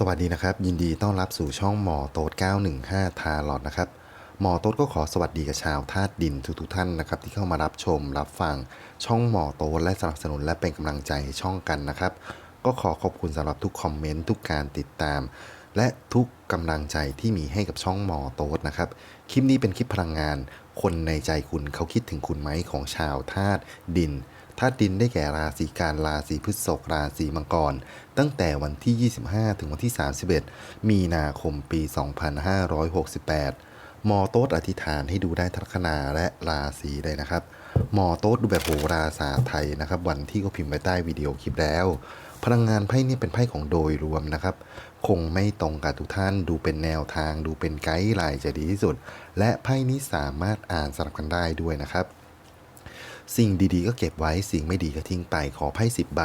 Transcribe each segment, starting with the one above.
สวัสดีนะครับ ยินดีต้อนรับสู่ช่องหมอโต๊ด915 ทาลอดนะครับ หมอโต๊ดก็ขอสวัสดีกับชาวธาตุดินทุกๆท่านนะครับ ที่เข้ามารับชมรับฟังช่องหมอโต๊ดและสนับสนุนและเป็นกำลังใจให้ช่องกันนะครับ ก็ขอขอบคุณสำหรับทุกคอมเมนต์ทุกการติดตาม และทุกกำลังใจที่มีให้กับช่องหมอโต๊ดนะครับคลิปนี้เป็นคลิปพลังงาน คนในใจคุณเขาคิดถึงคุณไหมของชาวธาตุดิน ธาตุดินได้แก่ราศีการราศีพฤษภราศีมังกร ตั้งแต่วันที่ 25 ถึงวันที่ 31 มีนาคมปี 2568 มอโต๊ดอธิษฐานให้ดูได้ทัคนาและราศีเลยนะครับ มอโต๊ดดูแบบโหราศาสตร์ไทยนะครับ วันที่ก็พิมพ์ไว้ใต้วิดีโอคลิปแล้ว พลังงานไพ่นี่เป็นไพ่ของโดยรวมนะครับ คงไม่ตรงกับทุกท่านดูเป็นแนวทาง ดูเป็นไกด์ไลน์จะดีที่สุด และไพ่นี้สามารถอ่านสลับกันได้ด้วยนะครับ สิ่งดีๆ ก็เก็บไว้สิ่งไม่ดีก็ทิ้งไปขอไพ่สิบใบ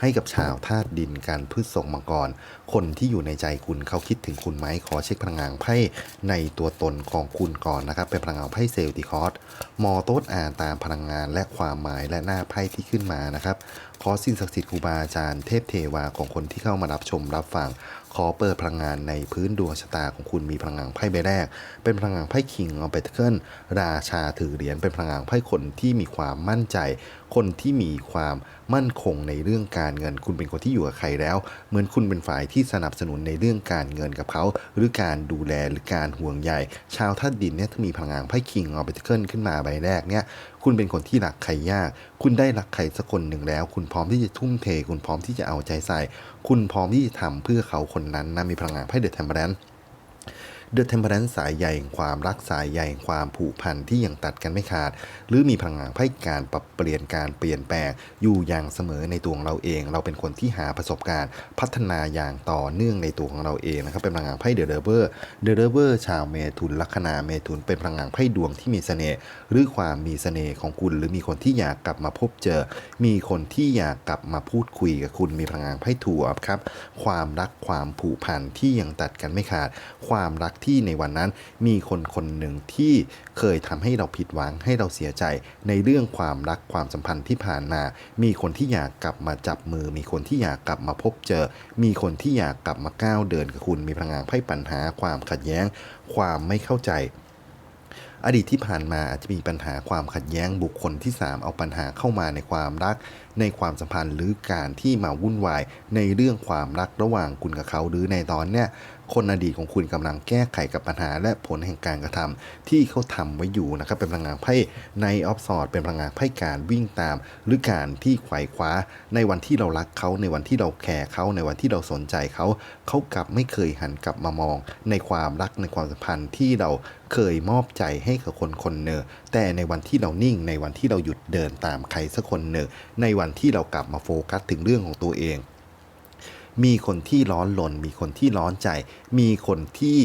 ให้กับชาวธาตุดินการพืชส่งมังกร คนที่อยู่ในใจคุณเขาคิดถึงคุณไหมขอเช็คพลังงานไพ่ในตัวตนของคุณก่อนนะครับ เป็นพลังงานไพ่เซลติคอสมอโต๊ดอ่านตามพลังงานและความหมายและหน้าไพ่ที่ขึ้นมานะครับ ขอสิ่งศักดิ์สิทธิ์ครูบาอาจารย์เทพเทวาของคนที่เข้ามารับชมรับฟัง ขอเปิดพลังงานในพื้นดวงชะตาของคุณมีพลังงานไพ่ใบแรก เป็นพลังงานไพ่คิงออเปเคิลราชาถือเหรียญเป็นพลังงานไพ่คนที่มีความมั่นใจคนที่มีความมั่นคงในเรื่องการเงิน คุณเป็นคนที่อยู่กับใครแล้ว เหมือนคุณเป็นฝ่ายที่สนับสนุนในเรื่องการเงินกับเขา หรือการดูแลหรือการห่วงใยชาวธาตุดินเนี่ยถ้ามีพลังงานไพ่คิงออเปเคิลขึ้นมาใบแรกเนี่ยคุณเป็นคนที่รักใครยาก คุณได้รักใครสักคนหนึ่งแล้ว คุณพร้อมที่จะทุ่มเท คุณพร้อมที่จะเอาใจใส่ คุณพร้อมที่จะทำเพื่อเขาคนนั้นนะมีพลังงานไพ่เดอะเทมเปอร์แน เดอะเทมเพ r รนสายใหญ่แห่งความรักสายใหญ่แห่งความผูกพันที่ยังตัดกันไม่ขาด หรือมีพลังงานไพ่การปรับเปลี่ยนการเปลี่ยนแปลง อยู่อย่างเสมอในตัวของเราเอง เราเป็นคนที่หาประสบการณ์ พัฒนาอย่างต่อเนื่องในตัวของเราเองนะครับเป็นพลังงานไพ่เดอะเดเวอร์เดอะเดเวอร์ชาวเมถุนลัคนาเมถุนเป็นพลังงานไพ่ดวงที่มีเสน่ห์หรือความมีเสน่ห์ของคุณ หรือมีคนที่อยากกลับมาพบเจอ มีคนที่อยากกลับมาพูดคุยกับคุณมีพลังงานไพ่ถั่วครับ ความรักความผูกพันที่ยังตัดกันไม่ขาด ความรักที่ในวันนั้นมีคนคนหนึ่งที่เคยทำให้เราผิดหวังให้เราเสียใจ ในเรื่องความรักความสัมพันธ์ที่ผ่านมา มีคนที่อยากกลับมาจับมือ มีคนที่อยากกลับมาพบเจอ มีคนที่อยากกลับมาก้าวเดินกับคุณ มีพลังงานไพ่ปัญหา ความขัดแย้ง ความไม่เข้าใจอดีตที่ผ่านมาอาจจะมีปัญหาความขัดแย้งบุคคลที่ 3 เอาปัญหาเข้ามาในความรัก ในความสัมพันธ์หรือการที่มาวุ่นวายในเรื่องความรักระหว่างคุณกับเขาหรือในตอนเนี้ย คนอดีตของคุณกำลังแก้ไขกับปัญหาและผลแห่งการกระทำที่เขาทำไว้อยู่นะครับเป็นพลังงานไพ่ในออฟสอดเป็นพลังงานไพ่การวิ่งตาม หรือการที่ไขว่คว้า ในวันที่เรารักเขาในวันที่เราแคร์เขาในวันที่เราสนใจเขาเขากลับไม่เคยหันกลับมามอง ในความรักในความสัมพันธ์ที่เราเคยมอบใจให้กับคนคนหนึ่งแต่ในวันที่เรานิ่ง ในวันที่เราหยุดเดินตามใครสักคนหนึ่งในวันที่เรากลับมาโฟกัสถึงเรื่องของตัวเอง มีคนที่ร้อนหลนมีคนที่ร้อนใจ มีคนที่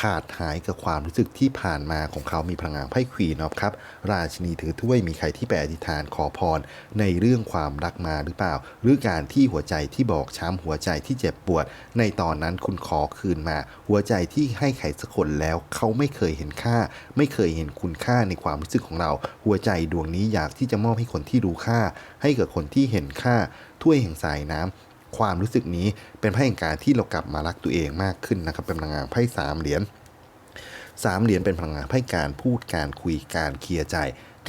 ขาดหายกับความรู้สึกที่ผ่านมาของเขามีพลังงานไพ่ควีนอครับ ราชินีถือถ้วยมีใครที่ไปอธิษฐานขอพร ในเรื่องความรักมาหรือเปล่า หรือการที่หัวใจที่บอกช้ำหัวใจที่เจ็บปวด ในตอนนั้นคุณขอคืนมา หัวใจที่ให้ใครสักคนแล้วเขาไม่เคยเห็นค่า ไม่เคยเห็นคุณค่าในความรู้สึกของเรา หัวใจดวงนี้อยากที่จะมอบให้คนที่รู้ค่า ให้กับคนที่เห็นค่าถ้วยแห่งสายน้ำ ความรู้สึกนี้เป็นไพ่แห่งการที่เรากลับมารักตัวเองมากขึ้นนะครับ เป็นพลังงานไพ่สามเหรียญสามเหรียญเป็นพลังงานไพ่การพูดการคุยการเคลียร์ใจ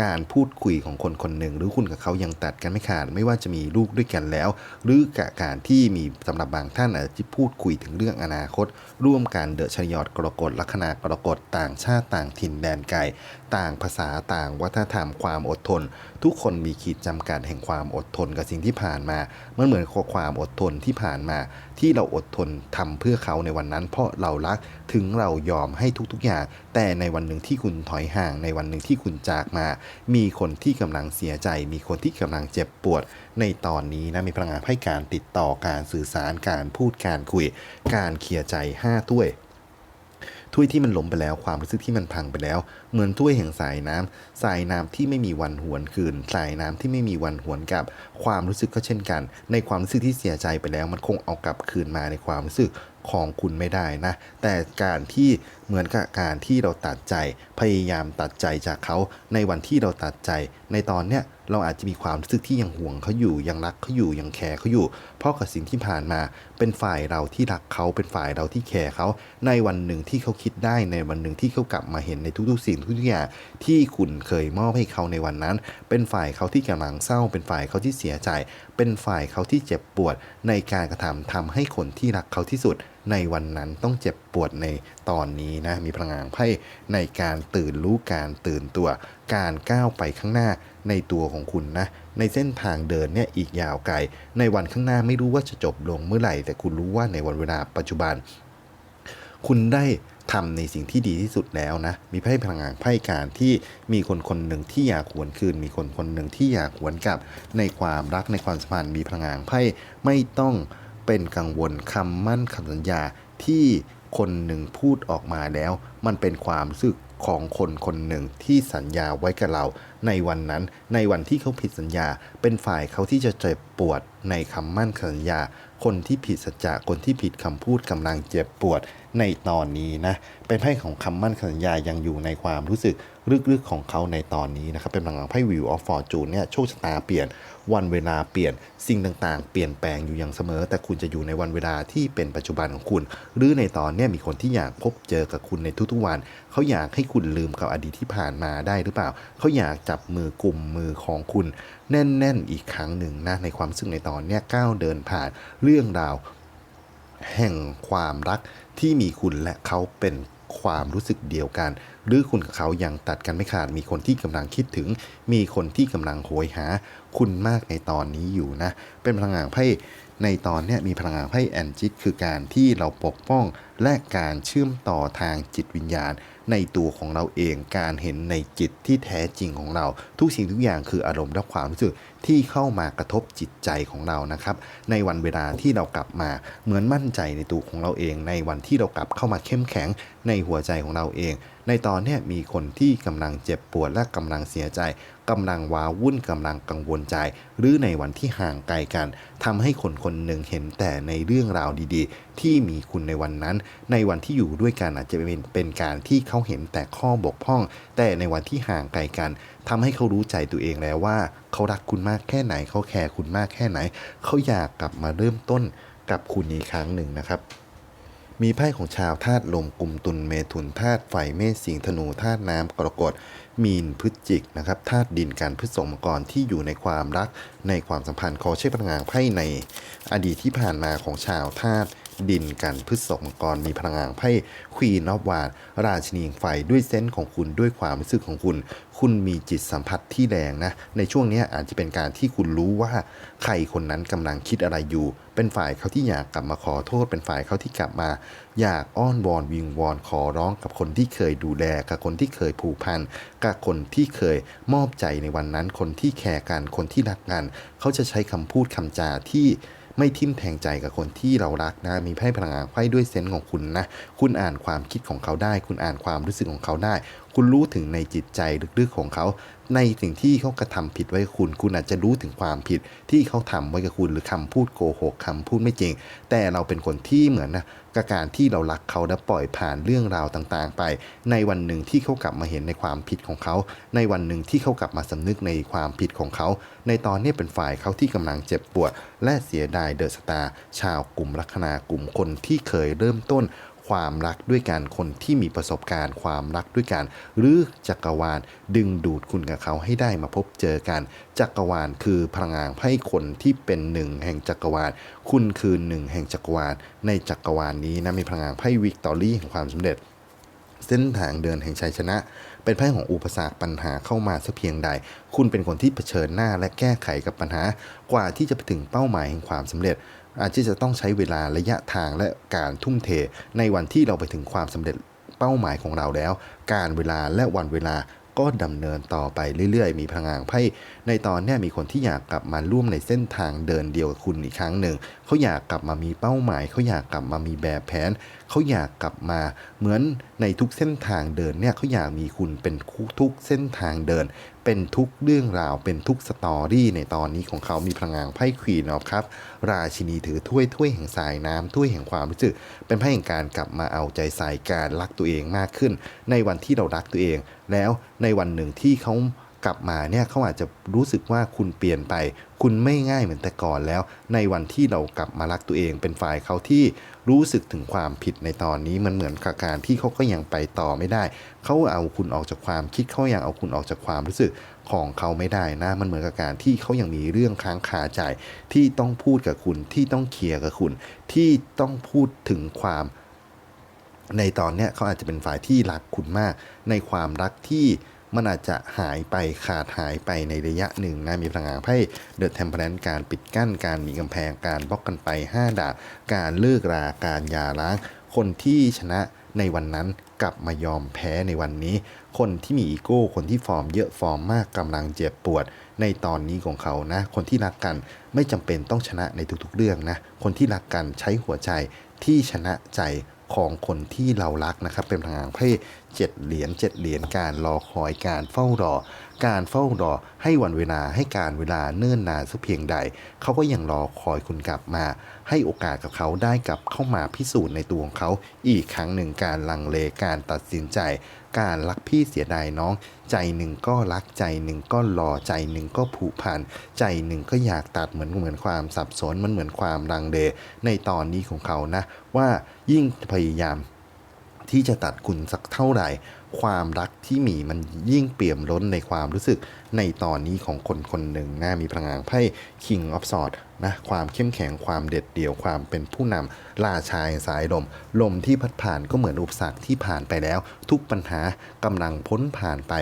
การพูดคุยของคนคนหนึ่ง หรือคุณกับเขายังตัดกันไม่ขาด ไม่ว่าจะมีลูกด้วยกันแล้ว หรือการที่มีสำหรับบางท่านอาจจะพูดคุยถึงเรื่องอนาคต ร่วมกันเดอะชยอดกรกฎลัคนากรกฎต่างชาติต่างถิ่นแดนไกลต่างภาษาต่างวัฒนธรรมความอดทน ทุกคนมีขีดจำกัดแห่งความอดทนกับสิ่งที่ผ่านมา มันเหมือนกับความอดทนที่ผ่านมา ที่เราอดทนทำเพื่อเขาในวันนั้น เพราะเรารักถึงเรายอมให้ทุกๆอย่าง แต่ในวันหนึ่งที่คุณถอยห่างในวันหนึ่งที่คุณจากมา มีคนที่กำลังเสียใจ มีคนที่กำลังเจ็บปวด ในตอนนี้นะมีพลังงานให้การติดต่อการสื่อสารการพูดการคุย การเคลียร์ใจห้าถ้วย ถ้วยที่มันล้มไปแล้วความรู้สึกที่มันพังไปแล้ว เหมือนถ้วยแห่งสายน้ำสายน้ำที่ไม่มีวันหวนคืน สายน้ำที่ไม่มีวันหวนกลับ ความรู้สึกก็เช่นกัน ในความรู้สึกที่เสียใจไปแล้ว มันคงเอากลับคืนมาในความรู้สึกของคุณไม่ได้นะ แต่การที่เหมือนกับการที่เราตัดใจ พยายามตัดใจจากเขา ในวันที่เราตัดใจ ในตอนเนี้ย เราอาจจะมีความรู้สึกที่ยังห่วงเขาอยู่ยังรักเขาอยู่ยังแคร์เขาอยู่ เพราะกับสิ่งที่ผ่านมาเป็นฝ่ายเราที่รักเขาเป็นฝ่ายเราที่แคร์เขาในวันหนึ่งที่เขาคิดได้ในวันหนึ่งที่เขากลับมาเห็นในทุกๆสิ่งทุกๆอย่างที่คุณเคยมอบให้เขาในวันนั้น เป็นฝ่ายเขาที่กำลังเศร้า เป็นฝ่ายเขาที่เสียใจ เป็นฝ่ายเขาที่เจ็บปวดในการกระทำทำให้คนที่รักเขาที่สุด ในวันนั้นต้องเจ็บปวดในตอนนี้นะมีพลังงานไพ่ในการตื่นรู้การตื่นตัว การก้าวไปข้างหน้าในตัวของคุณนะในเส้นทางเดินเนี่ยอีกยาวไกล ในวันข้างหน้าไม่รู้ว่าจะจบลงเมื่อไหร่ แต่คุณรู้ว่าในวันเวลาปัจจุบัน คุณได้ทำในสิ่งที่ดีที่สุดแล้วนะ มีไพ่พลังงานไพ่การที่มีคนคนหนึ่งที่อยากหวนคืน มีคนคนหนึ่งที่อยากหวนกลับในความรักในความสัมพันธ์มีพลังงานไพ่ไม่ต้อง เป็นกังวลคำมั่นคำสัญญาที่คนหนึ่งพูดออกมาแล้ว มันเป็นความรู้สึกของคนคนหนึ่งที่สัญญาไว้กับเรา ในวันนั้นในวันที่เขาผิดสัญญา เป็นฝ่ายเขาที่จะเจ็บปวดในคำมั่นคำสัญญา คนที่ผิดสัจจะคนที่ผิดคำพูดกำลังเจ็บปวดในตอนนี้นะเป็นไพ่ของคำมั่นคำสัญญายังอยู่ในความรู้สึก ลึกๆของเขาในตอนนี้นะครับ เป็นพลังไพ่วิวออฟฟอร์จูนเนี่ยโชคชะตาเปลี่ยนวันเวลาเปลี่ยนสิ่งต่างๆ เปลี่ยนแปลงอยู่อย่างเสมอ แต่คุณจะอยู่ในวันเวลาที่เป็นปัจจุบันของคุณ หรือในตอนเนี้ยมีคนที่อยากพบเจอกับคุณในทุกๆวัน เขาอยากให้คุณลืมกับอดีตที่ผ่านมาได้หรือเปล่า เขาอยากจับมือกลุ่มมือของคุณ แน่นๆ อีกครั้งหนึ่งนะในความรู้สึกในตอนเนี้ยก้าวเดินผ่านเรื่องราว แห่งความรักที่มีคุณและเขาเป็นความรู้สึกเดียวกัน หรือคุณกับเขายังตัดกันไม่ขาด มีคนที่กำลังคิดถึง มีคนที่กำลังโหยหา คุณมากในตอนนี้อยู่นะ เป็นพลังงานไพ่ในตอนนี้มีพลังงานไพ่แอนจิตคือการที่เราปกป้องและการเชื่อมต่อทางจิตวิญญาณ ในตัวของเราเอง การเห็นในจิตที่แท้จริงของเรา ทุกสิ่งทุกอย่างคืออารมณ์และความรู้สึกที่เข้ามากระทบจิตใจของเรานะครับ ในวันเวลาที่เรากลับมาเหมือนมั่นใจในตัวของเราเอง ในวันที่เรากลับเข้ามาเข้มแข็งในหัวใจของเราเอง ในตอนนี้มีคนที่กำลังเจ็บปวดและกำลังเสียใจ กำลังว้าวุ่นกำลังกังวลใจ หรือในวันที่ห่างไกลกันทำให้คนคนหนึ่งเห็นแต่ในเรื่องราวดีๆ ที่มีคุณในวันนั้น ในวันที่อยู่ด้วยกันอาจจะเป็นเป็นการที่เขาเห็นแต่ข้อบกพร่อง แต่ในวันที่ห่างไกลกันทำให้เขารู้ใจตัวเองแล้วว่า เขารักคุณมากแค่ไหน เขาแคร์คุณมากแค่ไหน เขาอยากกลับมาเริ่มต้นกับคุณอีกครั้งหนึ่งนะครับ มีไพ่ของชาวธาตุลมกลุ่มตุลเมถุนธาตุไฟเมษสิงธนูธาตุน้ำกรกฎมีนพฤศจิกนะครับธาตุดินการพฤษงมกรที่อยู่ในความรักในความสัมพันธ์ขอใช้พลังงานไพ่ในอดีตที่ผ่านมาของชาวธาตุ ดินกันพฤษภมกรมีพลังงานไพ่ควีนอฟวาดราชินีไฟด้วยเซนส์ของคุณด้วยความรู้สึกของคุณ คุณมีจิตสัมผัสที่แรงนะ ในช่วงนี้อาจจะเป็นการที่คุณรู้ว่าใครคนนั้นกำลังคิดอะไรอยู่ เป็นฝ่ายเขาที่อยากกลับมาขอโทษ เป็นฝ่ายเขาที่กลับมา อยากอ้อนวอนวิงวอนขอร้องกับคนที่เคยดูแลกับคนที่เคยผูกพันกับคนที่เคยมอบใจในวันนั้น คนที่แคร์กันคนที่รักกันเขาจะใช้คำพูดคำจาที่ ไม่ทิ่มแทงใจกับคนที่เรารักนะ มีไพ่พลังงานไพ่ด้วยเซนส์ของคุณนะ คุณอ่านความคิดของเขาได้ คุณอ่านความรู้สึกของเขาได้คุณรู้ถึงในจิตใจลึกๆของเขา ในสิ่งที่เขากระทำผิดไว้กับคุณ คุณอาจจะรู้ถึงความผิดที่เขาทำไว้กับคุณหรือคำพูดโกหกคำพูดไม่จริง แต่เราเป็นคนที่เหมือนนะกับการที่เรารักเขาและปล่อยผ่านเรื่องราวต่างๆ ไป ในวันหนึ่งที่เขากลับมาเห็นในความผิดของเขา ในวันหนึ่งที่เขากลับมาสำนึกในความผิดของเขา ในตอนนี้เป็นฝ่ายเขาที่กำลังเจ็บปวด และเสียดายเดอะสตาร์ชาวกลุ่มลัคนา กลุ่มคนที่เคยเริ่มต้น ความรักด้วยกันคนที่มีประสบการณ์ ความรักด้วยกันหรือจักรวาล ดึงดูดคุณกับเขาให้ได้มาพบเจอกัน จักรวาลคือพลังงานให้คนที่เป็นหนึ่งแห่งจักรวาล คุณคือหนึ่งแห่งจักรวาล ในจักรวาลนี้นะมีพลังงานไพ่วิกตอรี่แห่งความสำเร็จ เส้นทางเดินแห่งชัยชนะ เป็นไพ่ของอุปสรรคปัญหาเข้ามาสักเพียงใด คุณเป็นคนที่เผชิญหน้าและแก้ไขกับปัญหา กว่าที่จะไปถึงเป้าหมายแห่งความสำเร็จ อาจจะจะต้องใช้เวลาระยะทางและการทุ่มเท ในวันที่เราไปถึงความสำเร็จเป้าหมายของเราแล้ว การเวลาและวันเวลาก็ดำเนินต่อไปเรื่อยๆ มีพลังงานไพ่ในตอนนี้มีคนที่อยากกลับมาร่วมในเส้นทางเดินเดียวกับคุณอีกครั้งหนึ่ง เขาอยากกลับมามีเป้าหมาย เขาอยากกลับมามีแบบแผน เขาอยากกลับมาเหมือนในทุกเส้นทางเดินเนี่ยเขาอยากมีคุณเป็นทุกเส้นทางเดิน เป็นทุกเรื่องราว เป็นทุกสตอรี่ในตอนนี้ของเขามีพลังงานไพ่ควีนออฟครับ ราชินีถือถ้วยถ้วยแห่งสายน้ำถ้วยแห่งความรู้สึก เป็นไพ่แห่งการกลับมาเอาใจใส่การรักตัวเองมากขึ้น ในวันที่เรารักตัวเอง แล้วในวันหนึ่งที่เขา กลับมาเนี่ยเขาอาจจะรู้สึกว่าคุณเปลี่ยนไป คุณไม่ง่ายเหมือนแต่ก่อนแล้ว ในวันที่เรากลับมารักตัวเองเป็นฝ่ายเขาที่รู้สึกถึงความผิดในตอนนี้มันเหมือนกับการที่เขาก็ยังไปต่อไม่ได้ เขาเอาคุณออกจากความคิดเขายังเอาคุณออกจากความรู้สึกของเขาไม่ได้นะ มันเหมือนกับการที่เขายังมีเรื่องค้างคาใจที่ต้องพูดกับคุณที่ต้องเคลียร์กับคุณ ที่ต้องพูดถึงความในตอนเนี้ยเขาอาจจะเป็นฝ่ายที่รักคุณมาก ในความรักที่ มันอาจจะหายไปขาดหายไปในระยะหนึ่งนะมีพลังงานไพ่เดอะเทมเพลนการปิดกั้นการมีกำแพงการบล็อกกันไป 5 ดาบการเลิกราการยาร้าง คนที่ชนะในวันนั้นกลับมายอมแพ้ในวันนี้ คนที่มีอีโก้ คนที่ฟอร์มเยอะฟอร์มมากกำลังเจ็บปวด ในตอนนี้ของเขานะ คนที่รักกันไม่จำเป็นต้องชนะในทุกๆเรื่องนะ คนที่รักกันใช้หัวใจที่ชนะใจของคนที่เรารักนะครับ เป็นพลังงานไพ่ เจ็ดเหรียญเจ็ดเหรียญการรอคอยการเฝ้ารอ การเฝ้ารอให้วันเวลาให้การเวลาเนิ่นนานสักเพียงใด เขาก็ยังรอคอยคุณกลับมา ให้โอกาสกับเขาได้กลับเข้ามาพิสูจน์ในตัวของเขา อีกครั้งหนึ่งการลังเลการตัดสินใจ การรักพี่เสียดายน้อง ใจหนึ่งก็รักใจหนึ่งก็รอใจหนึ่งก็ผูกพันใจหนึ่งก็อยากตัดเหมือนเหมือนความสับสนมันเหมือนความลังเลในตอนนี้ของเขานะ ว่ายิ่งพยายาม ที่จะตัดคุณสักเท่าไหร่ ความรักที่มีมันยิ่งเปี่ยมล้นในความรู้สึกในตอนนี้ของคนคนหนึ่งนะมีพลังานไพ่ King of Swords นะความเข้มแข็งความเด็ดเดี่ยวความเป็นผู้นำราชาแห่งสายลม ลมที่พัดผ่านก็เหมือนอุปสรรคที่ผ่านไปแล้ว ทุกปัญหากำลังพ้นผ่านไป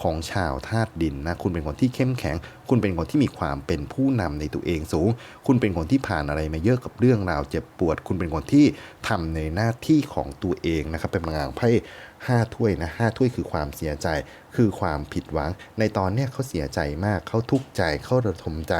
ของชาวธาตุดินนะคุณเป็นคนที่เข้มแข็ง คุณเป็นคนที่มีความเป็นผู้นำในตัวเองสูง คุณเป็นคนที่ผ่านอะไรมาเยอะกับเรื่องราวเจ็บปวด คุณเป็นคนที่ทำในหน้าที่ของตัวเองนะครับ เป็นพลังงานไพ่ห้าถ้วยนะห้าถ้วยคือความเสียใจ คือความผิดหวัง ในตอนเนี้ยเขาเสียใจมากเขาทุกข์ใจเขาระทมใจ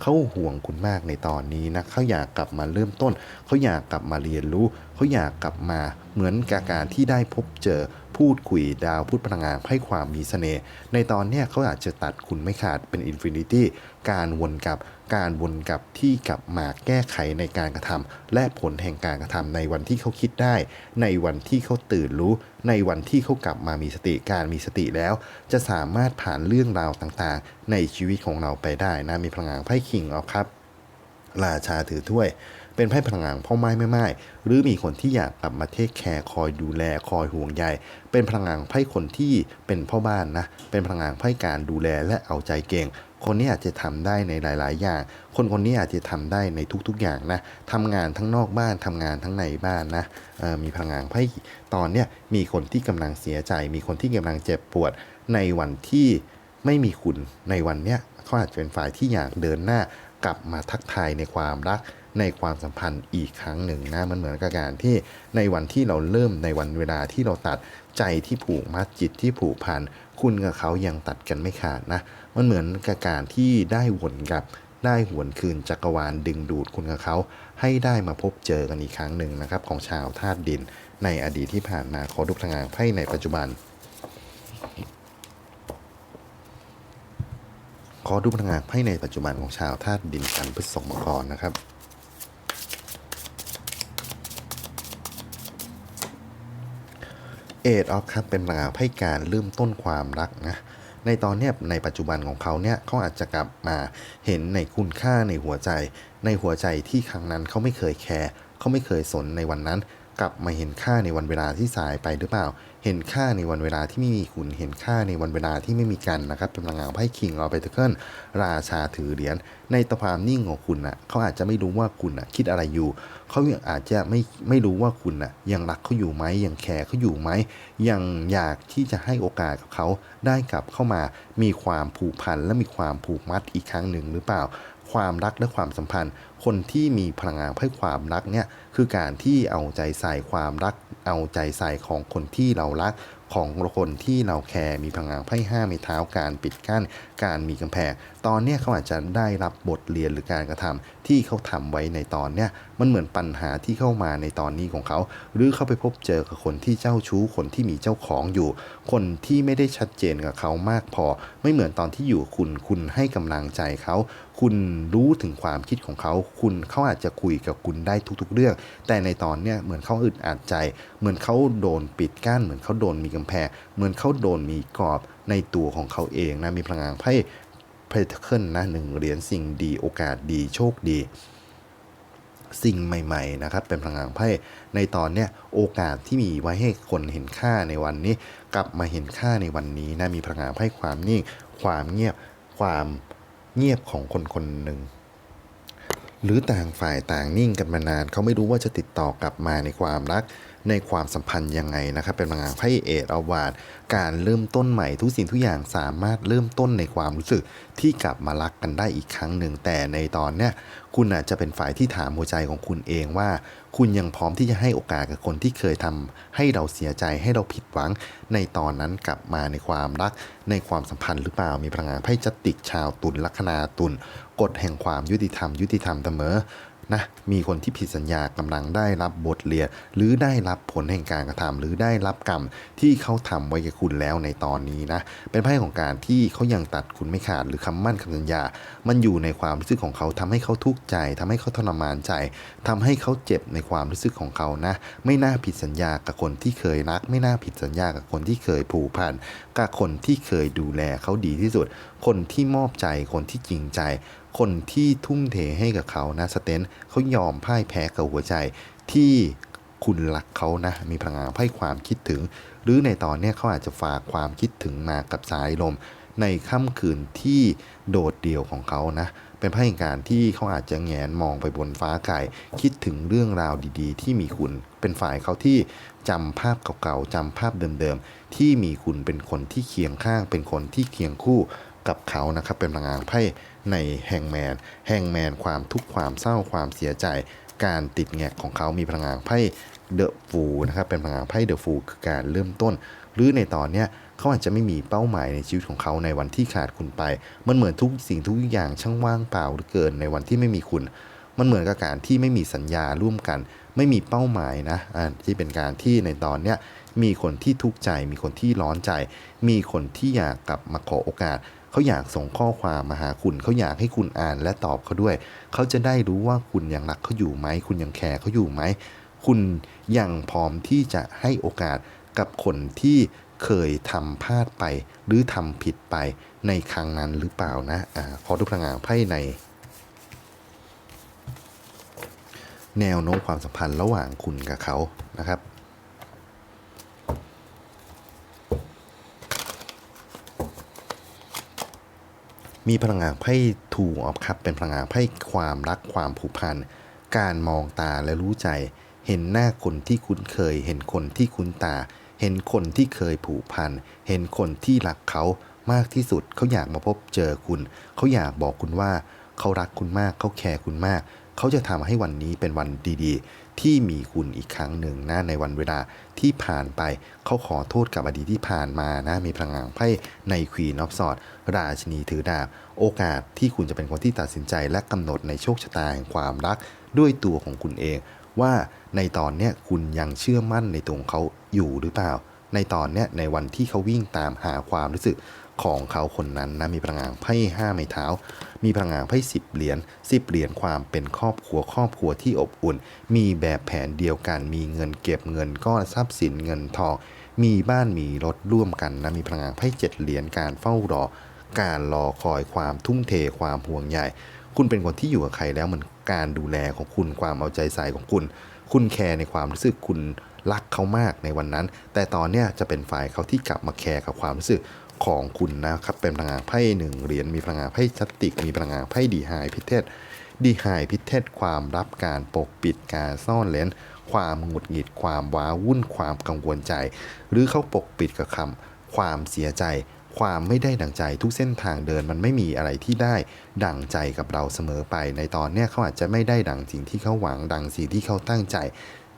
เขาห่วงคุณมากในตอนนี้นะเขาอยากกลับมาเริ่มต้นเขาอยากกลับมาเรียนรู้เขาอยากกลับมาเหมือนกับการที่ได้พบเจอพูดคุยดาวพูดพลังงานให้ความมีเสน่ห์ในตอนเนี้ยเขาอาจจะตัดคุณไม่ขาดเป็นอินฟินิตี้การวนกลับการวนกลับที่กลับมาแก้ไขในการกระทำและผลแห่งการกระทำในวันที่เขาคิดได้ ในวันที่เขาตื่นรู้ ในวันที่เขากลับมามีสติการมีสติแล้ว จะสามารถผ่านเรื่องราวต่างๆ ในชีวิตของเราไปได้นะมีพลังงานไพ่คิงออฟครับ ราชาถือถ้วยเป็นไพ่พลังงานพ่อไม้ไม่ไม้หรือมีคนที่อยากกลับมาเทคแคร์คอยดูแลคอยห่วงใยเป็นพลังงานไพ่คนที่เป็นพ่อบ้านนะเป็นพลังงานไพ่การดูแลและเอาใจเก่ง คนนี้อาจจะทำได้ในหลาย ๆ อย่าง คนคนนี้อาจจะทำได้ในทุก ๆ อย่างนะทำงานทั้งนอกบ้านทำงานทั้งในบ้านนะมีพลังงานไพ่ตอนเนี้ยมีคนที่กำลังเสียใจ มีคนที่กำลังเจ็บปวดในวันที่ไม่มีคุณในวันเนี้ยเขาอาจจะเป็นฝ่ายที่อยากเดินหน้ากลับมาทักทายในความรักในความสัมพันธ์อีกครั้งหนึ่งนะมันเหมือนกับการที่ในวันที่เราเริ่มในวันเวลาที่เราตัดใจที่ผูกมัดจิตที่ผูกพันคุณกับเขายังตัดกันไม่ขาดนะ มันเหมือนกับการที่ได้วนกลับได้หวนคืนจักรวาลดึงดูดคุณกับเขา ให้ได้มาพบเจอกันอีกครั้งหนึ่งนะครับ ของชาวธาตุดิน ในอดีตที่ผ่านมาขอดูพลังงานไพ่ในปัจจุบัน ขอดูพลังงานไพ่ในปัจจุบันของชาวธาตุดินกันพฤษภมกรนะครับเอดออฟครับเป็นพลังงานไพ่การเริ่มต้นความรักนะ ในตอนเนี้ยในปัจจุบันของเขาเนี่ยเขาอาจจะกลับมาเห็นในคุณค่าในหัวใจ ในหัวใจที่ครั้งนั้นเขาไม่เคยแคร์เขาไม่เคยสนในวันนั้น กลับมาเห็นค่าในวันเวลาที่สายไปหรือเปล่า เห็นค่าในวันเวลาที่ไม่มีคุณ เห็นค่าในวันเวลาที่ไม่มีกันนะครับเป็นพลังงานไพ่คิงออฟเปเทเคิลราชาถือเหรียญในตะความนิ่งของคุณน่ะเขาอาจจะไม่รู้ว่าคุณน่ะคิดอะไรอยู่ เขายังอาจจะไม่ไม่รู้ว่าคุณน่ะยังรักเขาอยู่ไหมยังแคร์เขาอยู่ไหมยังอยากที่จะให้โอกาสกับเขาได้กลับเข้ามามีความผูกพันและมีความผูกมัดอีกครั้งหนึ่งหรือเปล่า ความรักและความสัมพันธ์ คนที่มีพลังงานให้ความรักเนี่ยคือการที่เอาใจใส่ความรัก เอาใจใส่ของคนที่เรารักของคนที่เราแคร์มีพลังงานไพ่ห้ามีเท้าการปิดกั้น การมีกำแพง ตอนเนี้ยเขาอาจจะได้รับบทเรียนหรือการกระทำที่เขาทำไว้ในตอนเนี้ยมันเหมือนปัญหาที่เข้ามาในตอนนี้ของเขา หรือเขาไปพบเจอกับคนที่เจ้าชู้คนที่มีเจ้าของอยู่ คนที่ไม่ได้ชัดเจนกับเขามากพอ ไม่เหมือนตอนที่อยู่คุณคุณให้กำลังใจเขา คุณรู้ถึงความคิดของเขา คุณเขาอาจจะคุยกับคุณได้ทุกๆ เรื่อง แต่ในตอนเนี้ยเหมือนเขาอึดอัดใจ เหมือนเขาโดนปิดกั้น เหมือนเขาโดนมีกำแพง เหมือนเขาโดนมีกรอบในตัวของเขาเองนะ มีพลังงานไพ่เพรเคิลนะหนึ่งเหรียญสิ่งดีโอกาสดีโชคดี สิ่งใหม่ๆนะครับ เป็นพลังงานไพ่ในตอนเนี้ยโอกาสที่มีไว้ให้คนเห็นค่าในวันนี้ กลับมาเห็นค่าในวันนี้นะมีพลังงานไพ่ความนิ่ง ความเงียบความ เงียบของคนคนหนึ่ง หรือต่างฝ่ายต่างนิ่งกันมานาน เขาไม่รู้ว่าจะติดต่อกลับมาในความรัก ในความสัมพันธ์ยังไงนะครับ เป็นพลังงานไพ่เอดอวาดการเริ่มต้นใหม่ทุกสิ่งทุกอย่างสามารถเริ่มต้นในความรู้สึกที่กลับมารักกันได้อีกครั้งหนึ่ง แต่ในตอนเนี้ยคุณอาจจะเป็นฝ่ายที่ถามหัวใจของคุณเองว่า คุณยังพร้อมที่จะให้โอกาสกับคนที่เคยทำให้เราเสียใจให้เราผิดหวัง ในตอนนั้นกลับมาในความรัก ในความสัมพันธ์หรือเปล่ามีพลังงานไพ่จัติกชาวตุลลัคนาตุลกฎแห่งความยุติธรรมยุติธรรมเสมอ นะมีคนที่ผิดสัญญากำลังได้รับบทเรียน หรือได้รับผลแห่งการกระทำหรือได้รับกรรมที่เขาทำไว้กับคุณแล้วในตอนนี้นะเป็นไพ่ของการที่เขายังตัดคุณไม่ขาดหรือคำมั่นคำสัญญา มันอยู่ในความรู้สึกของเขาทำให้เขาทุกข์ใจทำให้เขาทรมานใจทำให้เขาเจ็บในความรู้สึกของเขานะ ไม่น่าผิดสัญญากับคนที่เคยรัก ไม่น่าผิดสัญญากับคนที่เคยผูกพันกับคนที่เคยดูแลเขาดีที่สุด คนที่มอบใจคนที่จริงใจ คนที่ทุ่มเทให้กับเขานะสเตนเขายอมพ่ายแพ้กับหัวใจที่คุณรักเขานะ มีพลังงานไพ่ความคิดถึง หรือในตอนนี้เขาอาจจะฝากความคิดถึงมากับสายลม ในค่ำคืนที่โดดเดี่ยวของเขานะ เป็นพ่แห่งการที่เขาอาจจะแงนมองไปบนฟ้าไก่คิดถึงเรื่องราวดีๆ ที่มีคุณเป็นฝ่ายเขาที่จำภาพเก่าๆจำภาพเดิมๆที่มีคุณเป็นคนที่เคียงข้าง เป็นคนที่เคียงคู่กับเขานะครับ เป็นพลังงานไพ่ ในแฮงแมนแฮงแมนความทุกข์ความเศร้าความเสียใจ การติดแงกของเขามีพลังงานไพ่เดอะฟูนะครับเป็นพลังงานไพ่เดอะฟูคือการเริ่มต้น หรือในตอนเนี้ยเขาอาจจะไม่มีเป้าหมายในชีวิตของเขาในวันที่ขาดคุณไป มันเหมือนทุกสิ่งทุกอย่างช่างว่างเปล่าเหลือเกินในวันที่ไม่มีคุณ มันเหมือนกับการที่ไม่มีสัญญาร่วมกัน ไม่มีเป้าหมายนะอ่าที่เป็นการที่ในตอนเนี้ยมีคนที่ทุกข์ใจ มีคนที่ร้อนใจ มีคนที่อยากกลับมาขอโอกาส เขาอยากส่งข้อความมาหาคุณ เขาอยากให้คุณอ่านและตอบเขาด้วย เขาจะได้รู้ว่าคุณยังรักเขาอยู่ไหม คุณยังแคร์เขาอยู่ไหม คุณยังพร้อมที่จะให้โอกาสกับคนที่เคยทำพลาดไป หรือทำผิดไปในครั้งนั้นหรือเปล่านะอ่าพอทุกพลังงานไพ่ใน แนวโน้มความสัมพันธ์ระหว่างคุณกับเขานะครับ มีพลังงานไพ่ทูออฟครับเป็นพลังงานไพ่ความรักความผูกพัน การมองตาและรู้ใจ เห็นหน้าคนที่คุ้นเคย เห็นคนที่คุ้นตา เห็นคนที่เคยผูกพัน เห็นคนที่รักเขามากที่สุด เขาอยากมาพบเจอคุณ เขาอยากบอกคุณว่า เขารักคุณมาก เขาแคร์คุณมาก เขาจะทำให้วันนี้เป็นวันดีๆ ที่มีคุณอีกครั้งหนึ่งนะในวันเวลาที่ผ่านไป เขาขอโทษกับอดีตที่ผ่านมานะมีพลังงานไพ่ในควีนอฟสอดราชินีถือดาบ โอกาสที่คุณจะเป็นคนที่ตัดสินใจและกำหนดในโชคชะตาแห่งความรักด้วยตัวของคุณเอง ว่าในตอนเนี้ยคุณยังเชื่อมั่นในตัวของเขาอยู่หรือเปล่า ในตอนเนี้ยในวันที่เขาวิ่งตามหาความรู้สึก ของเขาคนนั้นนะมีพลังงานไพ่ห้าไม้เท้า มีพลังงานไพ่สิบเหรียญสิบเหรียญความเป็นครอบครัวครอบครัวที่อบอุ่น มีแบบแผนเดียวกัน มีเงินเก็บเงินก้อนทรัพย์สินเงินทอง มีบ้านมีรถร่วมกันนะมีพลังงานไพ่เจ็ดเหรียญการเฝ้ารอ การรอคอยความทุ่มเทความห่วงใยคุณเป็นคนที่อยู่กับใครแล้วเหมันการดูแลของคุณความเอาใจใส่ของคุณ คุณแคร์ในความรู้สึกคุณรักเขามากในวันนั้น แต่ตอนเนี้ยจะเป็นฝ่ายเขาที่กลับมาแคร์กับความรู้สึก ของคุณนะครับ เป็นพลังงานไพ่หนึ่งเหรียญมีพลังงานไพ่ชัตติก มีพลังงานไพ่ดีไฮพิเทศดีไฮพิเทศความรับการปกปิดการซ่อนเลนความหงุดหงิดความว้าวุ่นความกังวลใจ หรือเขาปกปิดกับคำความเสียใจ ความไม่ได้ดังใจทุกเส้นทางเดินมันไม่มีอะไรที่ได้ดังใจกับเราเสมอไป ในตอนเนี้ยเขาอาจจะไม่ได้ดังสิ่งที่เขาหวังดังสิ่งที่เขาตั้งใจ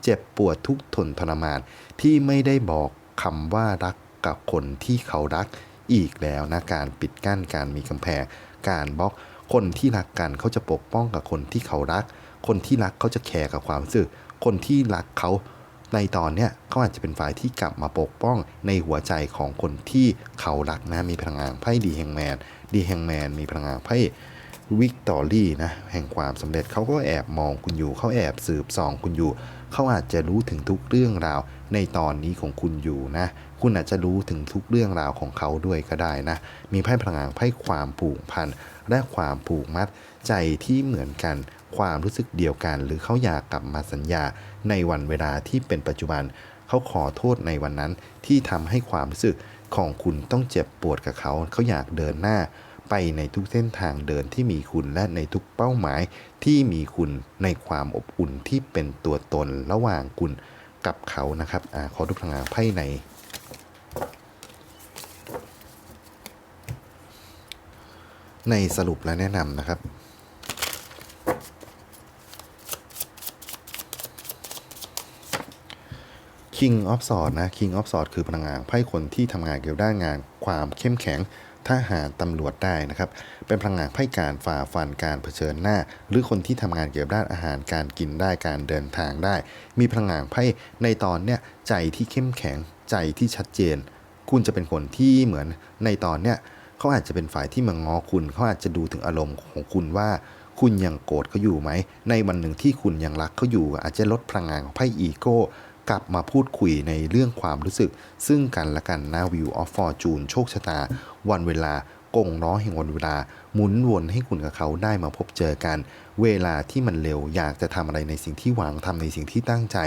เจ็บปวดทุกทนทรมานที่ไม่ได้บอกคำว่ารักกับคนที่เขารัก อีกแล้วนะการปิดกั้นการมีกำแพงการบล็อกคนที่รักกันเขาจะปกป้องกับคนที่เขารัก คนที่รักเขาจะแคร์กับความรู้สึก คนที่รักเขาในตอนเนี้ยเขาอาจจะเป็นฝ่ายที่กลับมาปกป้องในหัวใจของคนที่เขารักนะมีพลังงานไพ่ดีแฮงแมนดีแฮงแมนมีพลังงานไพ่วิกตอรี่นะแห่งความสำเร็จเขาก็แอบมองคุณอยู่เขาแอบสืบส่องคุณอยู่เขาอาจจะรู้ถึงทุกเรื่องราว ในตอนนี้ของคุณอยู่นะ คุณอาจจะรู้ถึงทุกเรื่องราวของเขาด้วยก็ได้นะ มีไพ่พลังงานไพ่ความผูกพันและความผูกมัดใจที่เหมือนกัน ความรู้สึกเดียวกัน หรือเขาอยากกลับมาสัญญาในวันเวลาที่เป็นปัจจุบัน เขาขอโทษในวันนั้นที่ทำให้ความรู้สึกของคุณต้องเจ็บปวดกับเขา เขาอยากเดินหน้าไปในทุกเส้นทางเดินที่มีคุณและในทุกเป้าหมายที่มีคุณในความอบอุ่นที่เป็นตัวตนระหว่างคุณ กับเขานะครับอขอดูพลังงานไพ่ในในสรุปและแนะนำนะครับ King of Swords นะ King of Swords คือพลังงานไพ่คนที่ทำงานเกี่ยวกับด้านงานความเข้มแข็ง ทหารตำรวจได้นะครับ เป็นพลังงานไพ่การฝ่าฟันการเผชิญหน้า หรือคนที่ทำงานเกี่ยวกับด้านอาหารการกินได้การเดินทางได้ มีพลังงานไพ่ในตอนเนี้ยใจที่เข้มแข็งใจที่ชัดเจน คุณจะเป็นคนที่เหมือนในตอนเนี้ยเขาอาจจะเป็นฝ่ายที่มาง้อคุณเขาอาจจะดูถึงอารมณ์ของคุณว่าคุณยังโกรธเขาอยู่ไหม ในวันหนึ่งที่คุณยังรักเขาอยู่ อาจจะลดพลังงานของไพ่อีโก้ กลับมาพูดคุยในเรื่องความรู้สึก ซึ่งกันและกันนะวิวออฟฟอร์จูนโชคชะตา วันเวลากงล้อแห่งวันเวลาหมุนวนให้คุณกับเขาได้มาพบเจอกัน เวลาที่มันเร็วอยากจะทำอะไรในสิ่งที่หวังทำในสิ่งที่ตั้งใจ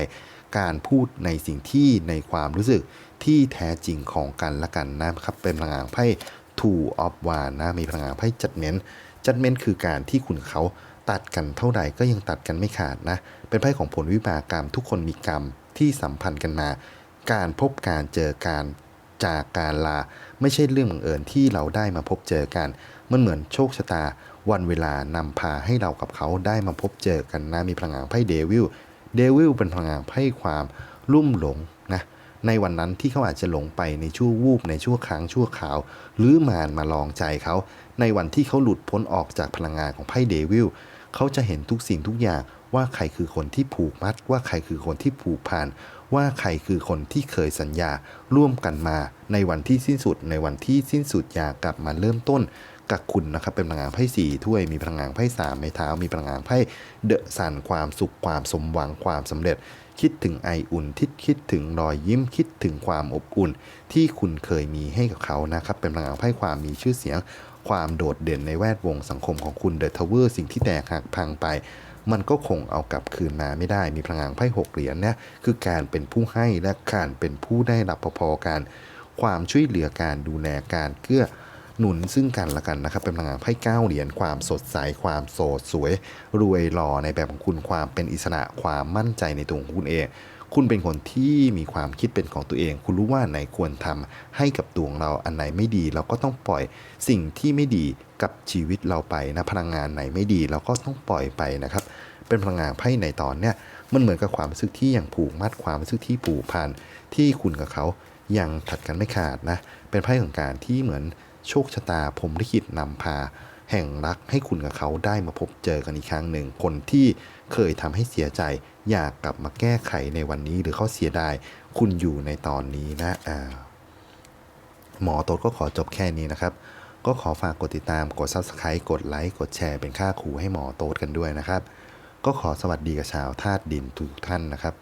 การพูดในสิ่งที่ในความรู้สึกที่แท้จริงของกันและกันนะครับเป็นพลังงานไพ่ two of w a n นะมีพลังงานไพ่จัดเม้นจัดเม้นคือการที่คุณเขา ตัดกันเท่าใดก็ยังตัดกันไม่ขาดนะ เป็นไพ่ของผลวิบากกรรม ทุกคนมีกรรมที่สัมพันธ์กันมา การพบการเจอการจากการลา ไม่ใช่เรื่องบังเอิญที่เราได้มาพบเจอกัน มันเหมือนโชคชะตา วันเวลานำพาให้เรากับเขาได้มาพบเจอกันนะ มีพลังงานไพ่เดวิล เดวิลเป็นพลังงานไพ่ความลุ่มหลงนะ ในวันนั้นที่เขาอาจจะหลงไปในชั่ววูบในชั่วครั้งชั่วคราว หรือมานมาลองใจเขา ในวันที่เขาหลุดพ้นออกจากพลังงานของไพ่เดวิล เขาจะเห็นทุกสิ่งทุกอย่างว่าใครคือคนที่ผูกมัด ว่าใครคือคนที่ผูกพันว่าใครคือคนที่เคยสัญญาร่วมกันมา ในวันที่สิ้นสุด ในวันที่สิ้นสุดอยากกลับมาเริ่มต้นกับคุณนะครับเป็นพลังงานไพ่สี่ถ้วยมีพลังงานไพ่สามไม้เท้ามีพลังงานไพ่เดอะสันความสุขความสมหวังความสำเร็จ คิดถึงไออุ่นทิดคิดถึงรอยยิ้มคิดถึงความอบอุ่น ที่คุณเคยมีให้กับเขานะครับเป็นพลังงานไพ่ความมีชื่อเสียง ความโดดเด่นในแวดวงสังคมของคุณเดอะทาวเวอร์สิ่งที่แตกหักพังไป มันก็คงเอากลับคืนมาไม่ได้ มีพลังงานไพ่หกเหรียญเนี่ยคือการเป็นผู้ให้และการเป็นผู้ได้รับพอๆกัน ความช่วยเหลือการดูแลการเกื้อหนุนซึ่งกันและกันนะครับ เป็นพลังงานไพ่เก้าเหรียญความสดใส ความโสดสวย รวยหล่อในแบบของคุณความเป็นอิสระความมั่นใจในตัวของคุณเอง คุณเป็นคนที่มีความคิดเป็นของตัวเอง คุณรู้ว่าไหนควรทำให้กับตัวของเราอันไหนไม่ดี เราก็ต้องปล่อยสิ่งที่ไม่ดีกับชีวิตเราไปนะพลังงานไหนไม่ดี เราก็ต้องปล่อยไปนะครับ เป็นพลังงานไพ่ในตอนเนี้ยมันเหมือนกับความรู้สึกที่ยังผูกมัดความรู้สึกที่ผูกพันที่คุณกับเขายังถัดกันไม่ขาดนะ เป็นไพ่ของการที่เหมือนโชคชะตาผมลิขิตนำพา แห่งรักให้คุณกับเขาได้มาพบเจอกันอีกครั้งหนึ่ง คนที่ เคยทำให้เสียใจ อยากกลับมาแก้ไขในวันนี้ หรือเขาเสียดายคุณอยู่ในตอนนี้นะอ่าหมอโต๊ดก็ขอจบแค่นี้นะครับ ก็ขอฝากกดติดตามกด Subscribe กดไลค์กดแชร์เป็นค่าครูให้หมอโต๊ดกันด้วยนะครับ ก็ขอสวัสดีกับชาวธาตุดินทุกท่านนะครับ